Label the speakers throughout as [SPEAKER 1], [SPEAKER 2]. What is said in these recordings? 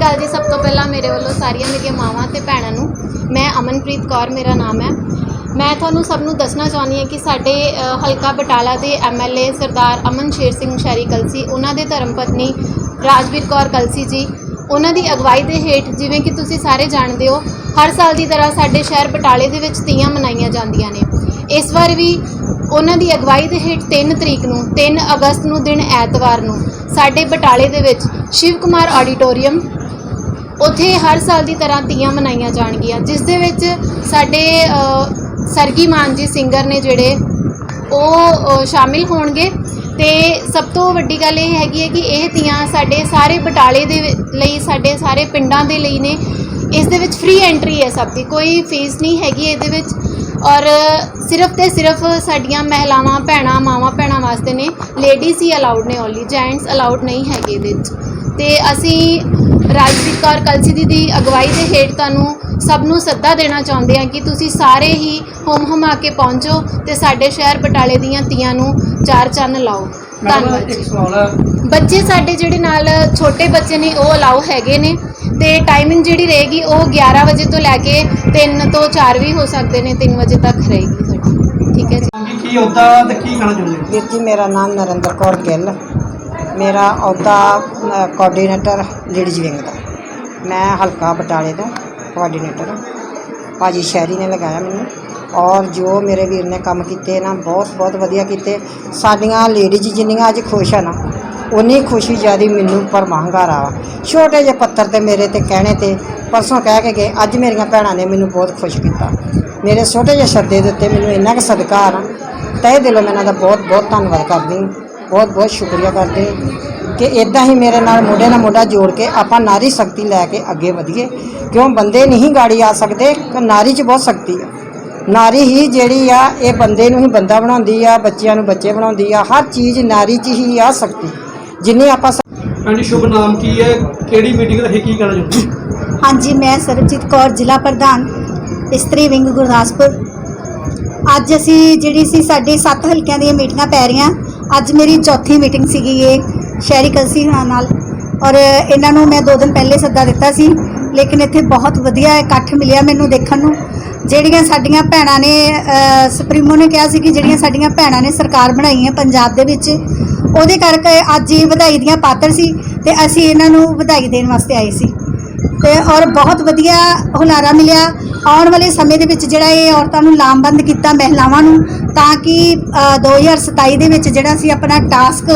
[SPEAKER 1] ਅਕਾਲ ਜੀ, ਸਭ ਤੋਂ ਪਹਿਲਾਂ ਮੇਰੇ ਵੱਲੋਂ ਸਾਰੀਆਂ ਮੇਰੀਆਂ ਮਾਵਾਂ ਤੇ ਭੈਣਾਂ ਨੂੰ ਮੈਂ ਅਮਨਪ੍ਰੀਤ ਕੌਰ, ਮੇਰਾ ਨਾਮ ਹੈ। ਮੈਂ ਤੁਹਾਨੂੰ ਸਭ ਨੂੰ ਦੱਸਣਾ ਚਾਹੁੰਦੀ ਹਾਂ ਕਿ ਸਾਡੇ ਹਲਕਾ ਬਟਾਲਾ ਦੇ ਐਮਐਲਏ ਸਰਦਾਰ ਅਮਨ ਸ਼ੇਰ ਸਿੰਘ ਸ਼ਹਿਰੀ ਕਲਸੀ, ਉਹਨਾਂ ਦੇ ਧਰਮ ਪਤਨੀ ਰਾਜਵੀਰ ਕੌਰ ਕਲਸੀ ਜੀ, ਉਹਨਾਂ ਦੀ ਅਗਵਾਈ ਦੇ ਹੇਠ ਜਿਵੇਂ ਕਿ ਤੁਸੀਂ ਸਾਰੇ ਜਾਣਦੇ ਹੋ, ਹਰ ਸਾਲ ਦੀ ਤਰ੍ਹਾਂ ਸਾਡੇ ਸ਼ਹਿਰ ਬਟਾਲੇ ਦੇ ਵਿੱਚ ਤੀਆਂ ਮਨਾਈਆਂ ਜਾਂਦੀਆਂ ਨੇ। ਇਸ ਵਾਰ ਵੀ ਉਹਨਾਂ ਦੀ ਅਗਵਾਈ ਦੇ ਹੇਠ 3 ਤਰੀਕ ਨੂੰ 3 ਅਗਸਤ ਨੂੰ, ਦਿਨ ਐਤਵਾਰ ਨੂੰ ਸਾਡੇ ਬਟਾਲੇ ਦੇ ਵਿੱਚ ਸ਼ਿਵ ਕੁਮਾਰ ਆਡੀਟੋਰੀਅਮ ਉੱਥੇ ਹਰ ਸਾਲ ਦੀ ਤਰ੍ਹਾਂ ਤੀਆਂ ਮਨਾਈਆਂ ਜਾਣਗੀਆਂ, ਜਿਸ ਦੇ ਵਿੱਚ ਸਾਡੇ ਸਰਗੀ ਮਾਨ ਜੀ ਸਿੰਗਰ ਨੇ ਜਿਹੜੇ, ਉਹ ਸ਼ਾਮਿਲ ਹੋਣਗੇ। ਤੇ ਸਭ ਤੋਂ ਵੱਡੀ ਗੱਲ ਇਹ ਹੈਗੀ ਹੈ ਕਿ ਇਹ ਤੀਆਂ ਸਾਡੇ ਸਾਰੇ ਬਟਾਲੇ ਦੇ ਲਈ, ਸਾਡੇ ਸਾਰੇ ਪਿੰਡਾਂ ਦੇ ਲਈ ਨੇ। ਇਸ ਦੇ ਵਿੱਚ ਫ੍ਰੀ ਐਂਟਰੀ ਹੈ ਸਭ ਦੀ, ਕੋਈ ਫੀਸ ਨਹੀਂ ਹੈਗੀ ਇਹਦੇ ਵਿੱਚ। ਔਰ ਸਿਰਫ ਤੇ ਸਿਰਫ ਸਾਡੀਆਂ ਮਹਿਲਾਵਾਂ, ਭੈਣਾਂ, ਮਾਵਾਂ, ਭੈਣਾਂ ਵਾਸਤੇ ਨੇ। ਲੇਡੀਜ਼ ਹੀ ਅਲਾਉਡ ਨੇ ਓਨਲੀ ਜੈਂਟਸ ਅਲਾਉਡ ਨਹੀਂ ਹੈਗੇ ਇਹਦੇ ਵਿੱਚ। ਤੇ ਅਸੀਂ ਰਾਜਵੀਰ ਕੌਰ ਕਲਸੀ ਦੀ ਦੀ ਅਗਵਾਈ ਦੇ ਹੇਠ ਤੁਹਾਨੂੰ ਸਭ ਨੂੰ ਸੱਦਾ ਦੇਣਾ ਚਾਹੁੰਦੇ ਹਾਂ ਕਿ ਤੁਸੀਂ ਸਾਰੇ ਹੀ ਹੁਮ ਹੁਮਾ ਕੇ ਪਹੁੰਚੋ ਤੇ ਸਾਡੇ ਸ਼ਹਿਰ ਬਟਾਲੇ ਦੀਆਂ ਤੀਆਂ ਨੂੰ ਚਾਰ ਚੰਨ ਲਾਓ। ਧੰਨਵਾਦ ਜੀ। ਬੱਚੇ ਸਾਡੇ ਜਿਹੜੇ ਨਾਲ ਛੋਟੇ ਬੱਚੇ ਨੇ ਉਹ ਅਲਾਉ ਹੈਗੇ ਨੇ ਤੇ ਟਾਈਮਿੰਗ ਜਿਹੜੀ ਰਹੇਗੀ ਉਹ 11 ਵਜੇ ਤੋਂ ਲੈ ਕੇ 3 ਤੋਂ 4 ਵੀ ਹੋ ਸਕਦੇ ਨੇ 3 ਵਜੇ ਤੱਕ ਰਹੇਗੀ ਸਾਡੀ ਠੀਕ ਹੈ ਜੀ।
[SPEAKER 2] ਕੀ ਅਹੁਦਾ ਤੇ ਕੀ ਕਹਿਣਾ ਚਾਹੁੰਦੇ ਹੋ?
[SPEAKER 3] ਵੀਰ ਜੀ ਮੇਰਾ ਨਾਮ ਨਰਿੰਦਰ ਕੌਰ ਗਿੱਲ। ਮੇਰਾ ਅਹੁਦਾ ਅ, ਕੋਆਰਡੀਨੇਟਰ ਲੇਡੀਜ਼ ਵਿੰਗ ਦਾ। ਮੈਂ ਹਲਕਾ ਬਟਾਲੇ ਤੋਂ ਕੋਆਰਡੀਨੇਟਰ ਹਾਂ। ਭਾਜੀ ਸ਼ਹਿਰੀ ਨੇ ਲਗਾਇਆ ਮੈਨੂੰ। ਔਰ ਜੋ ਮੇਰੇ ਵੀਰ ਨੇ ਕੰਮ ਕੀਤੇ ਨਾ ਬਹੁਤ ਬਹੁਤ ਵਧੀਆ ਕੀਤੇ। ਸਾਡੀਆਂ ਲੇਡੀਜ਼ ਜਿੰਨੀਆਂ ਅੱਜ ਖੁਸ਼ ਆ ਨਾ ਉਨੀ ਖੁਸ਼ੀ ਜ਼ਿਆਦੀ ਮੈਨੂੰ ਪਰ ਮਹੰਗਾਰਾ ਵਾ। ਛੋਟੇ ਜਿਹੇ ਪੱਤਰ ਤੇ ਮੇਰੇ ਤੇ ਕਹਿਣੇ ਤੇ ਪਰਸੋਂ ਕਹਿ ਕੇ ਗਏ ਅੱਜ ਮੇਰੀਆਂ ਭੈਣਾਂ ਨੇ ਮੈਨੂੰ ਬਹੁਤ ਖੁਸ਼ ਕੀਤਾ। ਮੇਰੇ ਛੋਟੇ ਜਿਹੇ ਸ਼ਬਦੇ ਦੇ ਉੱਤੇ ਮੈਨੂੰ ਇੰਨਾ ਕੁ ਸਦਕਾ ਆ ਨਾ ਤਹਿ ਦਿਲੋਂ ਮੈਂ ਇਹਨਾਂ ਦਾ ਬਹੁਤ ਬਹੁਤ ਧੰਨਵਾਦ ਕਰਦੀ ਹਾਂ। ਬਹੁਤ ਬਹੁਤ ਸ਼ੁਕਰੀਆ ਕਰਦੇ ਹਾਂ ਕਿ ਇਦਾਂ ਹੀ ਮੇਰੇ ਨਾਲ ਮੋਢੇ ਨਾਲ ਮੋਢਾ ਜੋੜ ਕੇ ਆਪਾਂ ਨਾਰੀ ਸ਼ਕਤੀ ਲੈ ਕੇ ਅੱਗੇ ਵਧੀਏ। ਕਿਉਂ ਬੰਦੇ ਨਹੀਂ ਗਾੜੀ ਆ ਸਕਦੇ ਕਿ ਨਾਰੀ 'ਚ ਬਹੁਤ ਸ਼ਕਤੀ ਆ। ਨਾਰੀ ਹੀ ਜਿਹੜੀ ਆ ਇਹ ਬੰਦੇ ਨੂੰ ਹੀ ਬੰਦਾ ਬਣਾਉਂਦੀ ਆ ਬੱਚਿਆਂ ਨੂੰ ਬੱਚੇ ਬਣਾਉਂਦੀ ਆ ਹਰ ਚੀਜ਼ ਨਾਰੀ 'ਚ ਹੀ ਆ ਸਕਤੀ। ਜਿੰਨੀ ਆਪਾਂ
[SPEAKER 2] ਹਾਂਜੀ ਸ਼ੁਭ ਨਾਮ ਕੀ ਹੈ? ਕਿਹੜੀ ਮੀਟਿੰਗ ਰੱਖੀ ਕੀ ਕਹਿਣਾ ਚਾਹੁੰਦੇ?
[SPEAKER 4] ਹਾਂਜੀ ਮੈਂ ਸਰਬਜੀਤ ਕੌਰ ਜ਼ਿਲ੍ਹਾ ਪ੍ਰਧਾਨ ਇਸਤਰੀ ਵਿੰਗ ਗੁਰਦਾਸਪੁਰ। ਅੱਜ ਅਸੀਂ ਜਿਹੜੀ ਸੀ ਸਾਡੇ ਸੱਤ ਹਲਕਿਆਂ ਦੀਆਂ ਮੀਟਿੰਗਾਂ ਪੈ ਰਹੀਆਂ। ਅੱਜ ਮੇਰੀ ਚੌਥੀ ਮੀਟਿੰਗ ਸੀਗੀ ਇਹ, ਸ਼ਹਿਰੀ ਕਲਸੀ ਹੋਣਾ ਨਾਲ। ਔਰ ਇਹਨਾਂ ਨੂੰ ਮੈਂ ਦੋ ਦਿਨ ਪਹਿਲੇ ਸੱਦਾ ਦਿੱਤਾ ਸੀ, ਲੇਕਿਨ ਇੱਥੇ ਬਹੁਤ ਵਧੀਆ ਇਕੱਠ ਮਿਲਿਆ ਮੈਨੂੰ ਦੇਖਣ ਨੂੰ। ਜਿਹੜੀਆਂ ਸਾਡੀਆਂ ਭੈਣਾਂ ਨੇ ਸੁਪਰੀਮੋ ਨੇ ਕਿਹਾ ਸੀ ਕਿ ਜਿਹੜੀਆਂ ਸਾਡੀਆਂ ਭੈਣਾਂ ਨੇ ਸਰਕਾਰ ਬਣਾਈ ਹੈ ਪੰਜਾਬ ਦੇ ਵਿੱਚ, ਉਹਦੇ ਕਰਕੇ ਅੱਜ ਇਹ ਵਧਾਈ ਦੀਆਂ ਪਾਤਰ ਸੀ ਤੇ ਅਸੀਂ ਇਹਨਾਂ ਨੂੰ ਵਧਾਈ ਦੇਣ ਵਾਸਤੇ ਆਏ ਸੀ। ਤੇ ਔਰ ਬਹੁਤ ਵਧੀਆ ਹੁਲਾਰਾ ਮਿਲਿਆ। ਆਉਣ ਵਾਲੇ ਸਮੇਂ ਦੇ ਵਿੱਚ ਜਿਹੜਾ ਇਹ ਔਰਤਾਂ ਨੂੰ ਲਾਮਬੰਦ ਕੀਤਾ ਮਹਿਲਾਵਾਂ ਨੂੰ ਤਾਂ ਕਿ ਅ, 2027 ਦੇ ਵਿੱਚ ਜਿਹੜਾ ਅਸੀਂ ਆਪਣਾ ਟਾਸਕ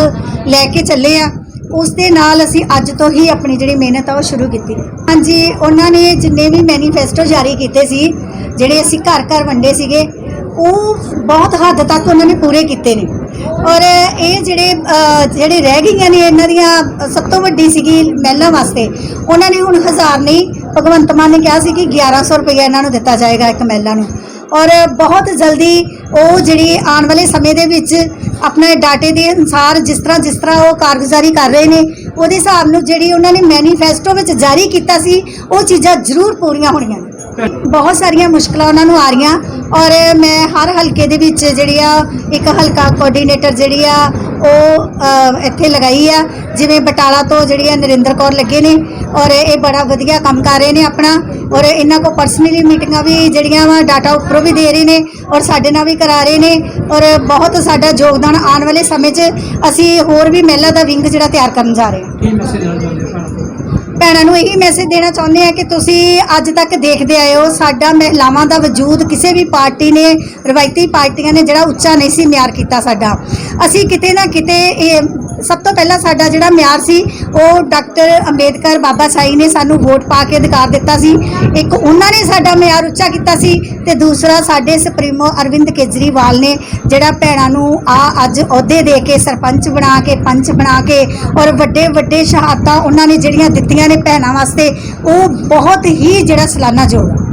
[SPEAKER 4] ਲੈ ਕੇ ਚੱਲੇ ਆ ਉਸ ਦੇ ਨਾਲ ਅਸੀਂ ਅੱਜ ਤੋਂ ਹੀ ਆਪਣੀ ਜਿਹੜੀ ਮਿਹਨਤ ਆ ਉਹ ਸ਼ੁਰੂ ਕੀਤੀ। ਹਾਂਜੀ ਉਹਨਾਂ ਨੇ ਜਿੰਨੇ ਵੀ ਮੈਨੀਫੈਸਟੋ ਜਾਰੀ ਕੀਤੇ ਸੀ ਜਿਹੜੇ ਅਸੀਂ ਘਰ ਘਰ ਵੰਡੇ ਸੀਗੇ ਉਹ ਬਹੁਤ ਹੱਦ ਤੱਕ ਉਹਨਾਂ ਨੇ ਪੂਰੇ ਕੀਤੇ ਨੇ। ਔਰ ਇਹ ਜਿਹੜੇ ਜਿਹੜੇ ਰਹਿ ਗਈਆਂ ਨੇ, ਇਹਨਾਂ ਦੀਆਂ ਸਭ ਤੋਂ ਵੱਡੀ ਸੀਗੀ ਮਹਿਲਾ ਵਾਸਤੇ, ਉਹਨਾਂ ਨੇ ਹੁਣ ਹਜ਼ਾਰ ਨਹੀਂ, ਭਗਵੰਤ ਮਾਨ ਨੇ ਕਿਹਾ ਸੀ ਕਿ 1100 ਰੁਪਏ ਇਹਨਾਂ ਨੂੰ ਦਿੱਤਾ ਜਾਏਗਾ ਇੱਕ ਮਹਿਲਾ ਨੂੰ। ਔਰ ਬਹੁਤ ਜਲਦੀ ਉਹ ਜਿਹੜੀ ਆਉਣ ਵਾਲੇ ਸਮੇਂ ਦੇ ਵਿੱਚ ਆਪਣੇ ਡਾਟੇ ਦੇ ਅਨੁਸਾਰ ਜਿਸ ਤਰ੍ਹਾਂ ਜਿਸ ਤਰ੍ਹਾਂ ਉਹ ਕਾਰਗੁਜ਼ਾਰੀ ਕਰ ਰਹੇ ਨੇ, ਉਹਦੇ ਹਿਸਾਬ ਨੂੰ ਜਿਹੜੀ ਉਹਨਾਂ ਨੇ ਮੈਨੀਫੈਸਟੋ ਵਿੱਚ ਜਾਰੀ ਕੀਤਾ ਸੀ, ਉਹ ਚੀਜ਼ਾਂ ਜ਼ਰੂਰ ਪੂਰੀਆਂ ਹੋਣੀਆਂ ਬਹੁਤ ਸਾਰੀਆਂ ਮੁਸ਼ਕਲਾਂ ਉਹਨਾਂ ਨੂੰ ਆ ਰਹੀਆਂ। ਔਰ ਮੈਂ ਹਰ ਹਲਕੇ ਦੇ ਵਿੱਚ ਜਿਹੜੀ ਆ, ਇੱਕ ਹਲਕਾ ਕੋਆਰਡੀਨੇਟਰ ਜਿਹੜੀ ਆ, ਉਹ ਇੱਥੇ ਲਗਾਈ ਆ। ਜਿਵੇਂ ਬਟਾਲਾ ਤੋਂ ਜਿਹੜੀ ਆ ਨਰਿੰਦਰ ਕੌਰ ਲੱਗੇ ਨੇ, ਔਰ ਇਹ ਬੜਾ ਵਧੀਆ ਕੰਮ ਕਰ ਰਹੇ ਨੇ ਆਪਣਾ। ਔਰ ਇਹਨਾਂ ਕੋ ਪਰਸਨਲੀ ਮੀਟਿੰਗਾਂ ਵੀ ਜਿਹੜੀਆਂ ਵਾ ਡਾਟਾ ਉੱਪਰੋਂ ਵੀ ਦੇ ਰਹੇ ਨੇ, ਔਰ ਸਾਡੇ ਨਾਲ ਵੀ ਕਰਾ ਰਹੇ ਨੇ। ਔਰ ਬਹੁਤ ਸਾਡਾ ਯੋਗਦਾਨ ਆਉਣ ਵਾਲੇ ਸਮੇਂ 'ਚ ਅਸੀਂ ਹੋਰ ਵੀ ਮਹਿਲਾ ਦਾ ਵਿੰਗ ਜਿਹੜਾ ਤਿਆਰ ਕਰਨ ਜਾ ਰਹੇ ਹਾਂ।
[SPEAKER 2] ਕੀ ਮੈਸੇਜ ਦੇਣਾ ਚਾਹੁੰਦੇ ਭੈਣਾਂ ਨੂੰ?
[SPEAKER 4] ਇਹੀ ਮੈਸੇਜ ਦੇਣਾ ਚਾਹੁੰਦੇ ਆ ਕਿ ਤੁਸੀਂ ਅੱਜ ਤੱਕ ਦੇਖਦੇ ਆਏ ਹੋ, ਸਾਡਾ ਮਹਿਲਾਵਾਂ ਦਾ ਵਜੂਦ ਕਿਸੇ ਵੀ ਪਾਰਟੀ ਨੇ, ਰਵਾਇਤੀ ਪਾਰਟੀਆਂ ਨੇ ਜਿਹੜਾ ਉੱਚਾ ਨਹੀਂ ਸੀ ਮਿਆਰ ਕੀਤਾ ਸਾਡਾ ਅਸੀਂ ਕਿਤੇ ਨਾ ਕਿਤੇ ਇਹ ਸਭ ਤੋਂ ਪਹਿਲਾਂ ਸਾਡਾ ਜਿਹੜਾ ਮਿਆਰ ਸੀ, ਉਹ ਡਾਕਟਰ ਅੰਬੇਦਕਰ ਬਾਬਾ ਸਾਈ ਨੇ ਸਾਨੂੰ ਵੋਟ ਪਾ ਕੇ ਅਧਿਕਾਰ ਦਿੱਤਾ ਸੀ। ਇੱਕ ਉਹਨਾਂ ਨੇ ਸਾਡਾ ਮਿਆਰ ਉੱਚਾ ਕੀਤਾ ਸੀ ਤੇ ਦੂਸਰਾ ਸਾਡੇ ਸੁਪਰੀਮੋ ਅਰਵਿੰਦ ਕੇਜਰੀਵਾਲ ਨੇ ਜਿਹੜਾ ਭੈਣਾਂ ਨੂੰ ਆ ਅੱਜ ਅਹੁਦੇ ਦੇ ਕੇ, ਸਰਪੰਚ ਬਣਾ ਕੇ, ਪੰਚ ਬਣਾ ਕੇ ਔਰ ਵੱਡੇ ਵੱਡੇ ਸ਼ਹਾਦਤਾਂ ਉਹਨਾਂ ਨੇ ਜਿਹੜੀਆਂ ਦਿੱਤੀਆਂ ਨੇ ਭੈਣਾਂ ਵਾਸਤੇ, ਉਹ ਬਹੁਤ ਹੀ ਜਿਹੜਾ ਸਲਾਨਾ ਜੋੜ